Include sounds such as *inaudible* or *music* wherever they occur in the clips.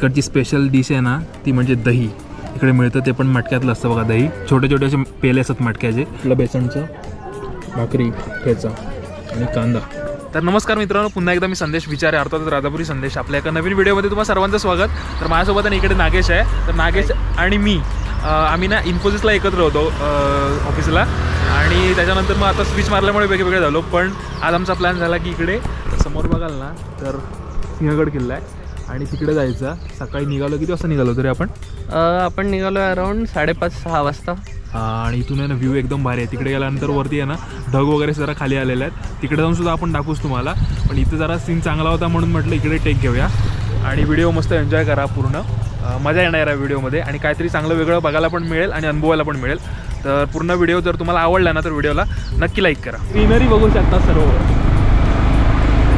इकडची special dish आहे ना ती म्हणजे दही. इकडे मिळतं ते पण मटक्यातलं असतं बघा दही. छोटे छोटे असे पेले असतात मटक्याचे. आपलं बेसनचं भाकरी ठेचा आणि कांदा. तर नमस्कार मित्रांनो पुन्हा एकदा मी संदेश विचारे अर्थात राधापुरी संदेश. आपल्या एका नवीन व्हिडिओमध्ये तुम्हाला सर्वांचं स्वागत. तर माझ्यासोबत आणि इकडे नागेश आहे. तर नागेश आणि मी आम्ही ना इन्फोसिसला एकत्र होतो ऑफिसला. आणि त्याच्यानंतर मग आता स्विच मारल्यामुळे वेगवेगळे झालो. पण आज आमचा प्लॅन झाला की इकडे समोर बघाल ना तर सिंहगड किल्ला आहे. आणि तिकडे जायचं. सकाळी निघालो किती वाजता निघालो तरी आपण? आपण निघालो अराउंड साडेपाच सहा वाजता. आणि इथून आहे ना व्ह्यू एकदम भारी आहे. तिकडे गेल्यानंतर वरती आहे ना ढग वगैरे जरा खाली आलेले आहेत. तिकडे जाऊन सुद्धा आपण दाखवूच तुम्हाला. पण इथं जरा सीन चांगला होता म्हणून म्हटलं इकडे टेक घेऊया. आणि व्हिडिओ मस्त एन्जॉय करा पूर्ण. मजा येणार आहे व्हिडिओमध्ये आणि काहीतरी चांगलं वेगळं बघायला पण मिळेल आणि अनुभवायला पण मिळेल. तर पूर्ण व्हिडिओ जर तुम्हाला आवडला ना तर व्हिडिओला नक्की लाईक करा. ग्रीनरी बघू शकता सर्व.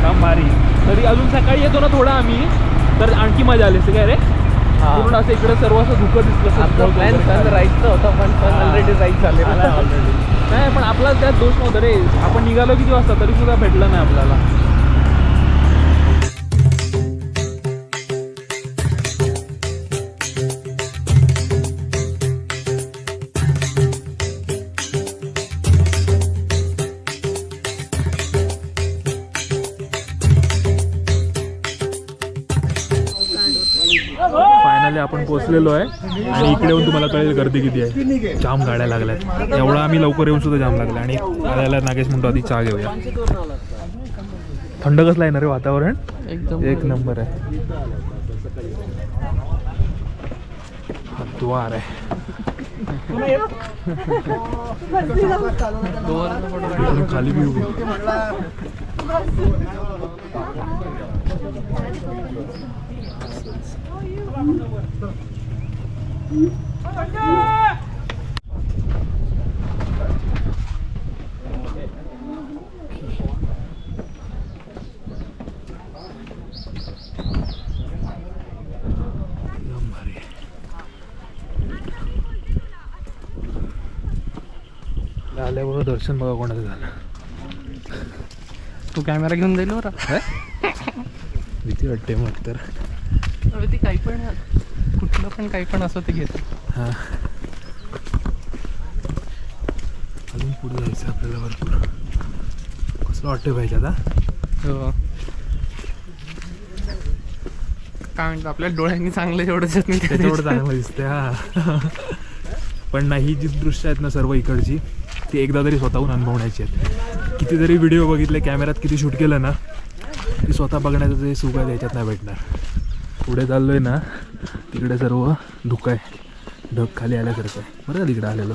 काम भारी. तरी अजून सकाळी येतो ना थोडं आम्ही. तर आणखी मजा आली असते काय रे? पूर्ण असं इकडे सर्व असं धुकं दिसलं प्लॅन होता पण. ऑलरेडी राईज नाही पण आपला त्यात दोष नव्हता रे. आपण निघालो किती वाजता? तरी सुद्धा भेटलं नाही आपल्याला. फायनली आपण पोहोचलेलो आहे आणि इकडे येऊन तुम्हाला कळेल गर्दी किती आहे. जाम गाड्या लागल्यात. एवढा आम्ही लवकर येऊन सुद्धा जाम लागला आणि आल्याला नागेश म्हणतो आधी चहा घेऊया. थंड कसलं आहे ना रे वातावरण? एक नंबर आहे. द्वार आहे. खाली आल्याबरोबर दर्शन बघा कोणाचं झालं. तू कॅमेरा घेऊन जाईल बरं. भीती वाटते मग तर. ते काही पण कुठलं पण काही पण असं ते घेत हा. अजून पुढे जायचं आपल्याला भरपूर. कसं वाटतं पाहिजे आता? हो. काय म्हणतो आपल्या डोळ्यांनी चांगलं दिसत नाही त्याच्यावर चांगलं दिसते हा. पण नाही ही जी दृश्य आहेत ना सर्व इकडची ती एकदा तरी स्वतःहून अनुभवण्याची आहेत. कितीतरी व्हिडिओ बघितले कॅमेऱ्यात किती शूट केलं ना ती स्वतः बघण्याचं जे सुख आहे त्याच्यात नाही भेटणार. पुढे चाललोय ना तिकडे सर्व धुकं आहे. ढग खाली आल्यासारखं आहे. बरं का तिकडे आलेलो?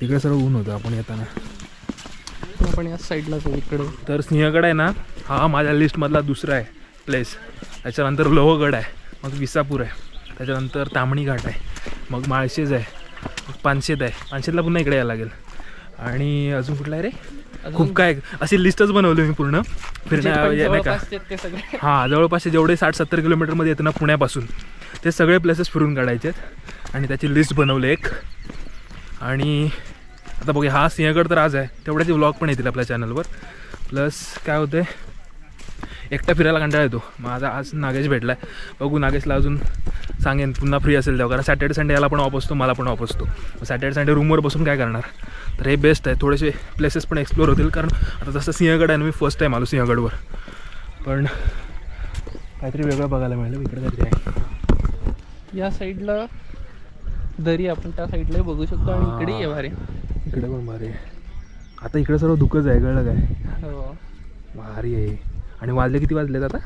तिकडे सर्व ऊन होतं आपण येताना. आपण या साईडला जाऊ इकडे. तर सिंहगड आहे ना हा माझ्या लिस्टमधला दुसरा आहे प्लेस त्याच्यानंतर लोहगड आहे मग विसापूर आहे. त्याच्यानंतर तामणी घाट आहे मग माळशेज आहे मग पानशेत आहे. पानशेतला पुन्हा इकडे यायला लागेल. आणि अजून कुठला आहे रे? खूप काय अशी लिस्टच बनवली मी पूर्ण. फिरण्या का? हां जवळपासचे जेवढे साठ सत्तर किलोमीटरमध्ये येतं ना पुण्यापासून ते सगळे प्लेसेस फिरून काढायचे. आहेत आणि त्याची लिस्ट बनवली एक. आणि आता बघूया हा सिंहगड तर आज आहे. तेवढ्याचे व्लॉग पण येतील आपल्या चॅनलवर प्लस काय होतं एकटा फिरायला कंटाळा येतो. माझा आज नागेश भेटला आहे बघू नागेशला अजून सांगेन पुन्हा फ्री असेल तेव्हा. कारण सॅटर्डे संडे याला पण ऑफ असतो मला पण ऑफ असतो. सॅटर्डे संडे रूमवर बसून काय करणार? तर हे बेस्ट आहे. थोडेसे प्लेसेस पण एक्सप्लोर होतील. कारण आता जसं सिंहगड आहे ना मी फर्स्ट टाईम आलो सिंहगडवर. पण काहीतरी वेगळं बघायला मिळालं. इकडे काहीतरी आहे. या साईडला दरी आपण त्या साईडला बघू शकतो आणि इकडे ये भारी. इकडे पण भारी आहे. आता इकडे सर्व धुकंच आहे कळलं काय? हो. भारी आहे. आणि वाजले किती वाजलेत आता?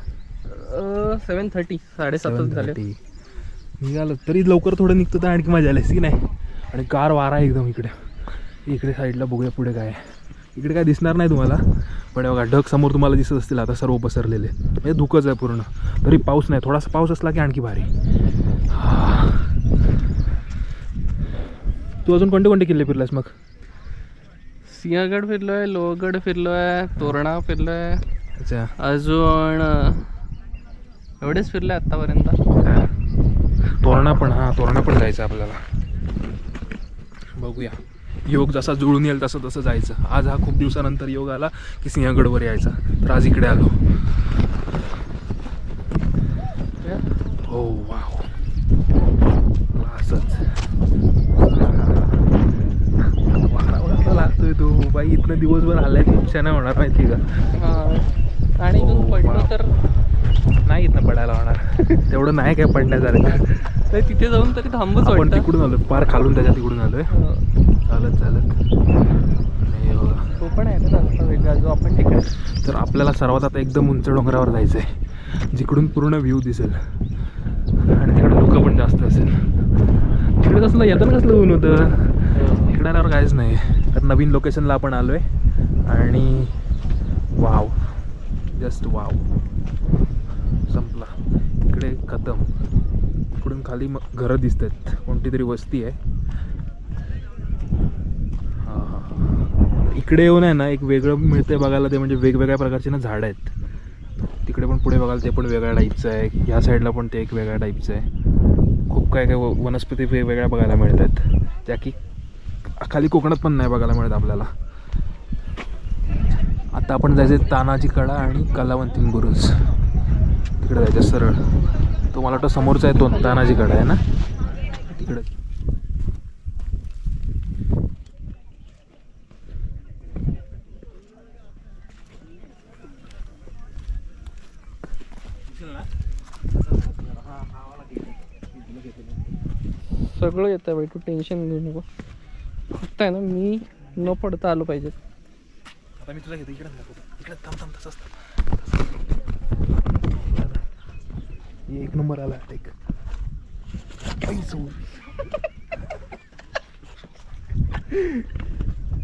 सेवन थर्टी झाले 7:30. निघालो. तरी लवकर थोडं निघतो तर आणखी मजा आली असती की नाही? आणि कार वारा आहे एकदम इकडे. इकडे साईडला बघूया पुढे काय आहे. इकडे काय दिसणार नाही तुम्हाला पण बघा ढग समोर तुम्हाला दिसत असतील आता सर्व पसरलेले. म्हणजे धुकंच आहे पूर्ण. तरी पाऊस नाही. थोडासा पाऊस असला की आणखी भारी. हा. तू अजून कोणते कोणते किल्ले फिरलास मग? सिंहगड फिरलोय लोहगड फिरलोय तोरणा फिरलोय. अच्छा. अजून एवढेच फिरले आतापर्यंत. तोरणा पण हां तोरणा पण जायचं आपल्याला. बघूया. योग जसा जुळून येईल तसं तसं जायचं. आज हा खूप दिवसानंतर योग आला की सिंहगडवर यायचा. तर आज इकडे आलो. हो वाव. असंच लागतोय तो. बाई इथनं दिवसभर हलायची इच्छा नाही होणार माहिती का. आणि इथून हो, पडलो. तर नाही इथनं पडायला होणार. तेवढं नाही काय पडण्यासारखं नाही, तिथे जाऊन तरी थांबच आपण तिकडून आलोय पार खालून त्याच्या तिकडून आलोय. हो. चालत चालत. हे तो पण आहे ना रस्ता वेगळा जो आपण तिकडे तर आपल्याला सर्वात आता एकदम उंच डोंगरावर जायचं आहे जिकडून पूर्ण व्ह्यू दिसेल. आणि तिकडे धुकं पण जास्त असेल. तिकडे कसलं येताना कसलं ऊन होतं? इकडे आल्यावर काहीच नाही. तर नवीन लोकेशनला आपण आलो आहे आणि वाव. जस्ट वाव संपला. इकडे खतम. इकडून खाली मग घरं दिसत आहेत कोणती तरी वस्ती आहे. इकडे येऊन आहे ना एक वेगळं मिळतंय बघायला. ते म्हणजे वेगवेगळ्या प्रकारचे ना झाडं आहेत. तिकडे पण पुढे बघायला ते पण वेगळ्या टाईपचं आहे. ह्या साईडला पण ते एक वेगळ्या टाईपचं आहे. खूप काय काय वनस्पती वेगवेगळ्या बघायला मिळतात. त्या की खाली कोकणात पण नाही बघायला मिळत आपल्याला. आता आपण जायचं तानाजी कडा आणि कलावंतीन बुरुज तिकडे जायचं सरळ. तो मला वाटतं समोरचा आहे तो तानाजी कडा आहे ना? तिकडे. सगळं येतं बाई तू टेन्शन घेऊ नको. फक्त आहे ना मी न पडता आलो पाहिजे आता मी तुला घेतो इकडे दाखवतो इकडे थांब थांब तसंच थांब. हे एक नंबर आला टेक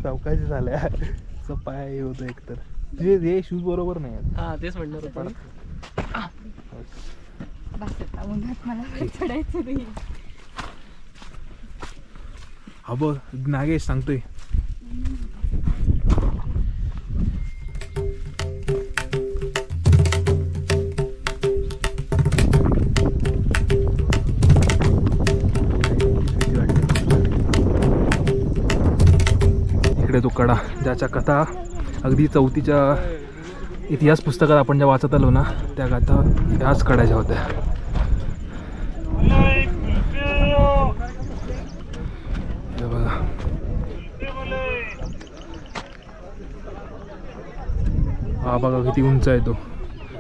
चौकाशी झाल्या. पाय हे होतं एकतर. तुझे हे शूज बरोबर नाही आहेत. हा तेच म्हणणार होतो मी. बस आता उन्हात मला चढायचं नाही. हा बघ नागेश सांगतोय. कडा कथा अगदी चौथीच्या इतिहास पुस्तकात आपण ज्या वाचत आलो ना त्या कथा ह्याच काढायच्या होत्या. बघा. हा बघा किती उंच आहे तो.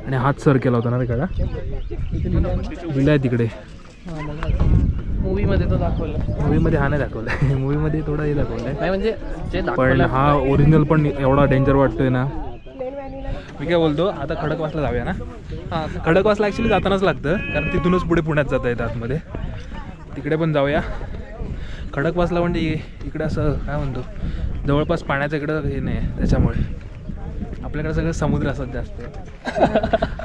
आणि हात सर केला होता ना रे कडा दिला आहे तिकडे. मूवी मध्ये तो दाखवलं. मूवीमध्ये हा नाही दाखवलाय मूवीमध्ये *laughs* थोडा हे दाखवलाय नाही म्हणजे जे पण दाखवलं हा ओरिजिनल पण एवढा डेंजर वाटतोय ना. मी काय बोलतो आता खडकवासला जाऊया ना. हा खडकवासला ॲक्च्युली जातानाच लागतं कारण तिथूनच पुढे पुण्यात जाता येतं आतमध्ये. तिकडे पण जाऊया. खडकवासला म्हणजे इकडे असं काय म्हणतो जवळपास पाण्याचं इकडं हे नाही आहे त्याच्यामुळे. आपल्याकडे सगळं समुद्र असत जास्त.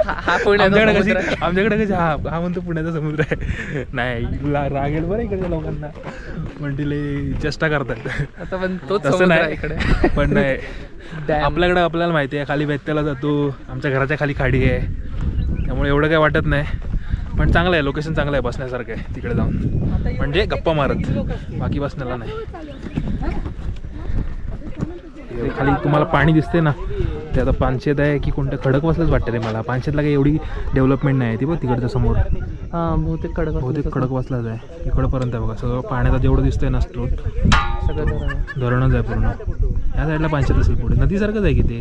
हा- पुण्याचा आमच्याकडे समुद्र कशी आहे. आमच्याकडे कशी हा हा म्हणतो पुण्याचा समुद्र आहे. नाही ला- रागेल बरं इकडच्या लोकांना. म्हणजे लई चेष्टा करतात. आता पण तोच तसं समुद्र आहे नाही इकडे. पण नाही. *laughs* आपल्याकडे आपल्याला माहिती आहे खाली बेत्त्याला जातो आमच्या घराच्या खाली खाडी आहे. त्यामुळे एवढं काही वाटत नाही. पण चांगलं आहे लोकेशन चांगलं आहे बसण्यासारखं आहे तिकडे जाऊन. म्हणजे गप्पा मारत. बाकी बसण्याला नाही. हे खाली तुम्हाला पाणी दिसते ना? ते आता पानशेत आहे की कोणतं? खडक वाचलंच वाटतं रे मला. पानशेतला काही एवढी डेव्हलपमेंट नाही आहे ती बघ तिकडच्या समोर. हा बहुतेक कडक बहुतेक खडक वाचलाच आहे. इकडंपर्यंत आहे बघा. सगळं पाण्याचा जेवढं दिसतंय ना स्त्रोत सगळं. धरणच आहे पूर्ण. या साईडला पानशेत असेल पुढे. नदीसारखंच आहे की ते?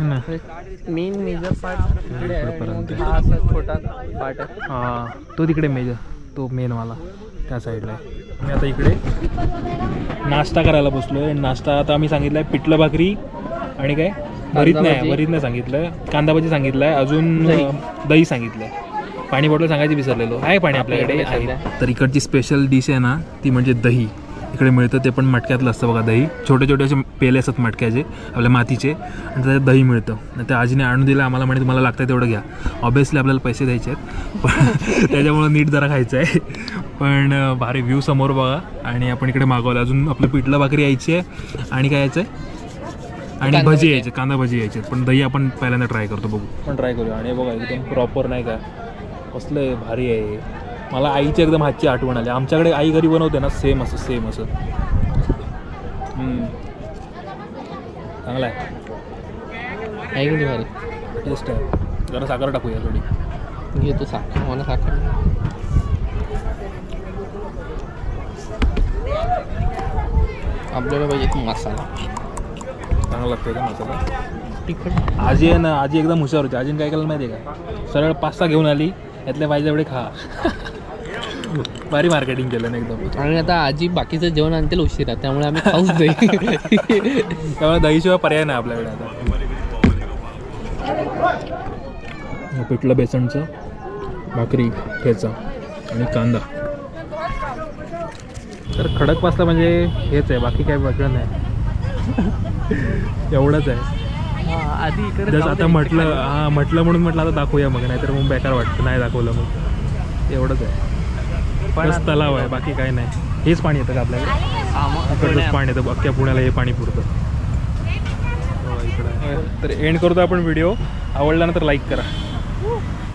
ना? मेन मेजर पार्ट हा असा छोटा पार्ट आहे. हा तो तिकडे मेजर तो मेनवाला त्या साईडला आहे. मी आता इकडे नाश्ता करायला बसलो आहे नाश्ता आता आम्ही सांगितलं आहे पिठलं भाकरी आणि काय? भरीत नाही. भरीत नाही सांगितलं. कांदा भाजी सांगितलं आहे अजून दही. सांगितलं आहे पाणी बॉटल सांगायची विसरलेलो. आहे पाणी आपल्याकडे आहे. तर इकडची स्पेशल डिश आहे ना ती म्हणजे दही. इकडे मिळतं ते पण मटक्यातलं असतं बघा दही. छोटे छोटे असे पेले असतात मटक्याचे आपल्या मातीचे. आणि त्याच्यात दही मिळतं. आणि त्या आजीने आणून दिलं आम्हाला म्हणे तुम्हाला लागतं तेवढं घ्या. ऑब्विसली आपल्याला पैसे द्यायचे आहेत. पण *laughs* त्याच्यामुळं नीट जरा खायचं आहे. पण भारी व्ह्यू समोर बघा. आणि आपण इकडे मागवलं. अजून आपलं पिठलं भाकरी यायची आहे. आणि काय यायचं आहे आणि भजी. यायचे कांदा भजी यायचे. पण दही आपण पहिल्यांदा ट्राय करतो बघू. पण ट्राय करूया. आणि बघा एकदम प्रॉपर नाही का? कसलं आहे, भारी आहे मला आईची एकदम हातची आठवण आली. आमच्याकडे आई घरी बनवते ना सेम असं सेम असं. हम्म. चांगलं आहे. की नाही भारी? टेस्ट आहे. जरा साखर टाकूया थोडी. घेतो साखर. मला साखर आपल्याला पाहिजे मसाला. चांगला लागतोय का मसाला तिखट. आजी आहे ना आजी एकदम हुशार होती. आजीने काय केलं माहिती आहे का? सरळ पाच सहा घेऊन आली. यातल्या पाहिजे एवढे खा. भारी मार्केटिंग केलं ना एकदम. आणि आता आजी बाकीचं जेवण आणतील उशिरा. त्यामुळे आम्ही खाऊच जाईल. त्यामुळे दहीशिवाय पर्याय नाही आपल्याकडे आता. पिठलं बेसनचं भाकरी ठेचा आणि कांदा. तर खडक पास्ता म्हणजे हेच आहे. बाकी काय वेगळं नाही. *laughs* एवढंच आहे. आधी इकडे जसं आता म्हटलं हां म्हटलं म्हणून म्हटलं आता दाखवूया मग नाहीतर मग बेकार वाटतं नाही दाखवलं मग. एवढंच आहे. बस तलाव आहे बाकी काय नाही. हेच पाणी येतं का आपल्याकडे इकडचंच पाणी येतं अख्ख्या पुण्याला हे पाणी पुरतं. हो, इकडं. तर एंड करतो आपण व्हिडिओ आवडला ना तर लाईक करा.